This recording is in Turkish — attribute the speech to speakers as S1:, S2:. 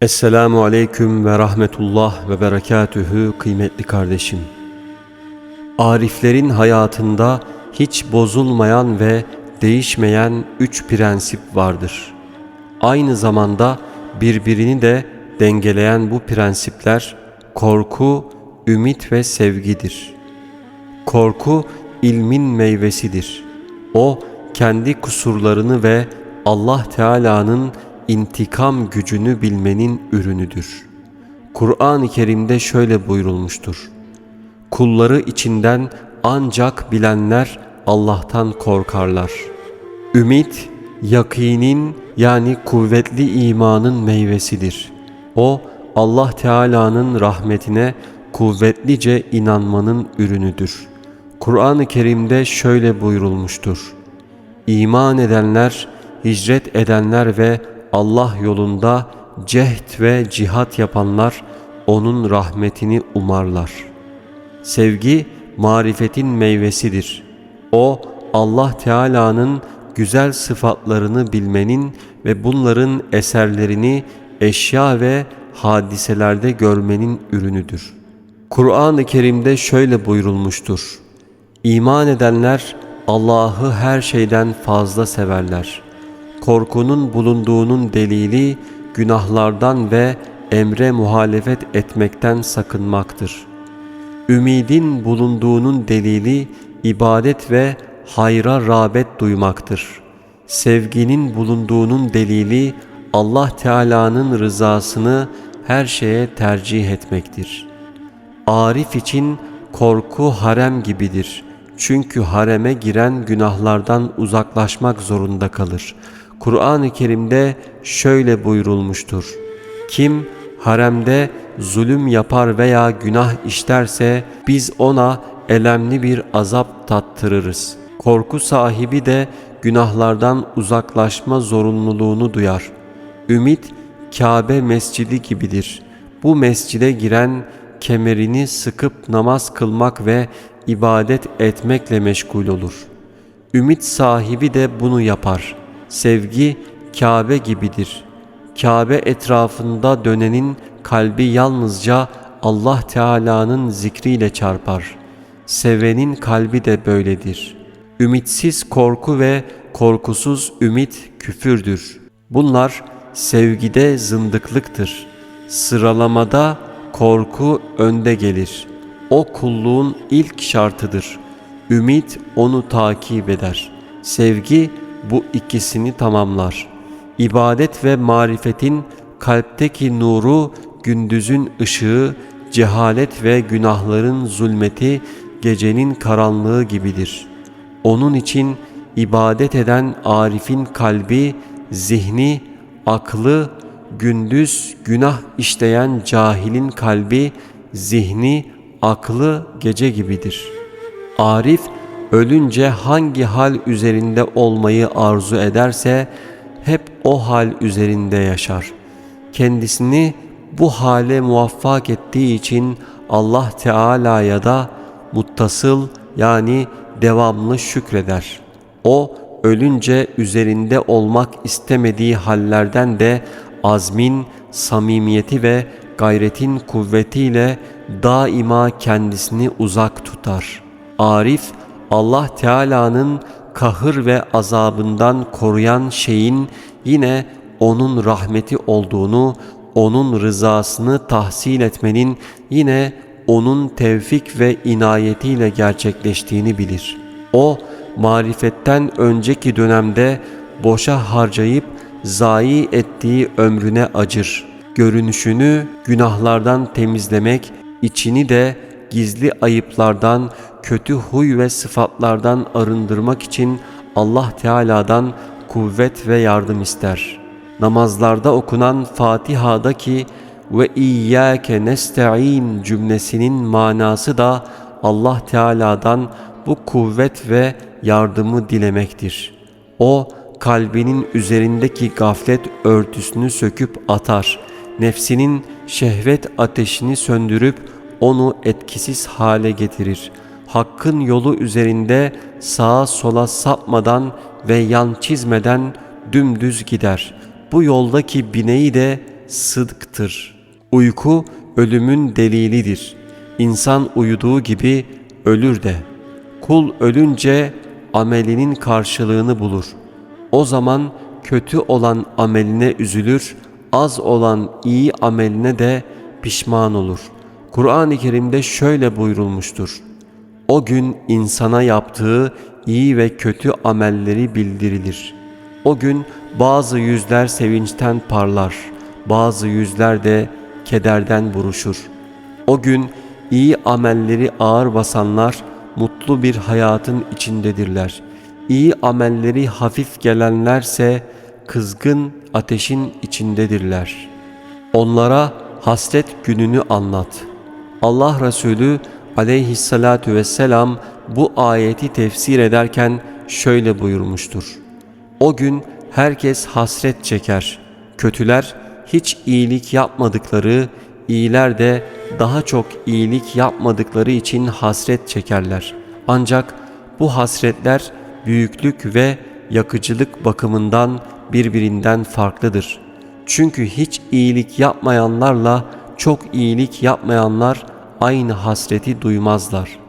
S1: Esselamu Aleyküm ve Rahmetullah ve Berekatühü kıymetli kardeşim. Ariflerin hayatında hiç bozulmayan ve değişmeyen üç prensip vardır. Aynı zamanda birbirini de dengeleyen bu prensipler korku, ümit ve sevgidir. Korku ilmin meyvesidir. O kendi kusurlarını ve Allah Teala'nın intikam gücünü bilmenin ürünüdür. Kur'an-ı Kerim'de şöyle buyurulmuştur. Kulları içinden ancak bilenler Allah'tan korkarlar. Ümit, yakinin yani kuvvetli imanın meyvesidir. O, Allah Teala'nın rahmetine kuvvetlice inanmanın ürünüdür. Kur'an-ı Kerim'de şöyle buyurulmuştur. İman edenler, hicret edenler ve Allah yolunda cehd ve cihat yapanlar onun rahmetini umarlar. Sevgi marifetin meyvesidir. O Allah Teala'nın güzel sıfatlarını bilmenin ve bunların eserlerini eşya ve hadiselerde görmenin ürünüdür. Kur'an-ı Kerim'de şöyle buyurulmuştur. İman edenler Allah'ı her şeyden fazla severler. Korkunun bulunduğunun delili günahlardan ve emre muhalefet etmekten sakınmaktır. Ümidin bulunduğunun delili ibadet ve hayra rağbet duymaktır. Sevginin bulunduğunun delili Allah Teala'nın rızasını her şeye tercih etmektir. Arif için korku harem gibidir. Çünkü hareme giren günahlardan uzaklaşmak zorunda kalır. Kur'an-ı Kerim'de şöyle buyurulmuştur. Kim haremde zulüm yapar veya günah işlerse biz ona elemli bir azap tattırırız. Korku sahibi de günahlardan uzaklaşma zorunluluğunu duyar. Ümit Kabe mescidi gibidir. Bu mescide giren kemerini sıkıp namaz kılmak ve ibadet etmekle meşgul olur. Ümit sahibi de bunu yapar. Sevgi Kabe gibidir. Kabe etrafında dönenin kalbi yalnızca Allah Teala'nın zikriyle çarpar. Sevenin kalbi de böyledir. Ümitsiz korku ve korkusuz ümit küfürdür. Bunlar sevgide zındıklıktır. Sıralamada korku önde gelir. O kulluğun ilk şartıdır. Ümit onu takip eder. Sevgi bu ikisini tamamlar. İbadet ve marifetin kalpteki nuru, gündüzün ışığı, cehalet ve günahların zulmeti gecenin karanlığı gibidir. Onun için ibadet eden arifin kalbi, zihni, aklı, gündüz günah işleyen cahilin kalbi, zihni, aklı gece gibidir. Arif ölünce hangi hal üzerinde olmayı arzu ederse hep o hal üzerinde yaşar. Kendisini bu hale muvaffak ettiği için Allah Teala'ya da muttasıl yani devamlı şükreder. O ölünce üzerinde olmak istemediği hallerden de azmin, samimiyeti ve gayretin kuvvetiyle daima kendisini uzak tutar. Arif, Allah Teala'nın kahır ve azabından koruyan şeyin yine onun rahmeti olduğunu, onun rızasını tahsil etmenin yine onun tevfik ve inayetiyle gerçekleştiğini bilir. O, marifetten önceki dönemde boşa harcayıp zayi ettiği ömrüne acır. Görünüşünü günahlardan temizlemek, içini de gizli ayıplardan, kötü huy ve sıfatlardan arındırmak için Allah Teala'dan kuvvet ve yardım ister. Namazlarda okunan Fatiha'daki ve İyyâke nesta'in cümlesinin manası da Allah Teala'dan bu kuvvet ve yardımı dilemektir. O kalbinin üzerindeki gaflet örtüsünü söküp atar. Nefsinin şehvet ateşini söndürüp onu etkisiz hale getirir. Hakkın yolu üzerinde sağa sola sapmadan ve yan çizmeden dümdüz gider. Bu yoldaki bineği de sıdktır. Uyku ölümün delilidir. İnsan uyuduğu gibi ölür de. Kul ölünce amelinin karşılığını bulur. O zaman kötü olan ameline üzülür, az olan iyi ameline de pişman olur. Kur'an-ı Kerim'de şöyle buyurulmuştur. O gün insana yaptığı iyi ve kötü amelleri bildirilir. O gün bazı yüzler sevinçten parlar, bazı yüzler de kederden buruşur. O gün iyi amelleri ağır basanlar mutlu bir hayatın içindedirler. İyi amelleri hafif gelenlerse kızgın ateşin içindedirler. Onlara hasret gününü anlat. Allah Resulü aleyhissalatu vesselam bu ayeti tefsir ederken şöyle buyurmuştur. O gün herkes hasret çeker. Kötüler hiç iyilik yapmadıkları, iyiler de daha çok iyilik yapmadıkları için hasret çekerler. Ancak bu hasretler büyüklük ve yakıcılık bakımından birbirinden farklıdır. Çünkü hiç iyilik yapmayanlarla çok iyilik yapmayanlar aynı hasreti duymazlar.''